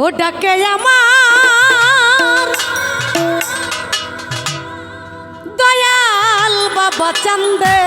ও ডাকে আমার। দয়াল বাবা চান্দে।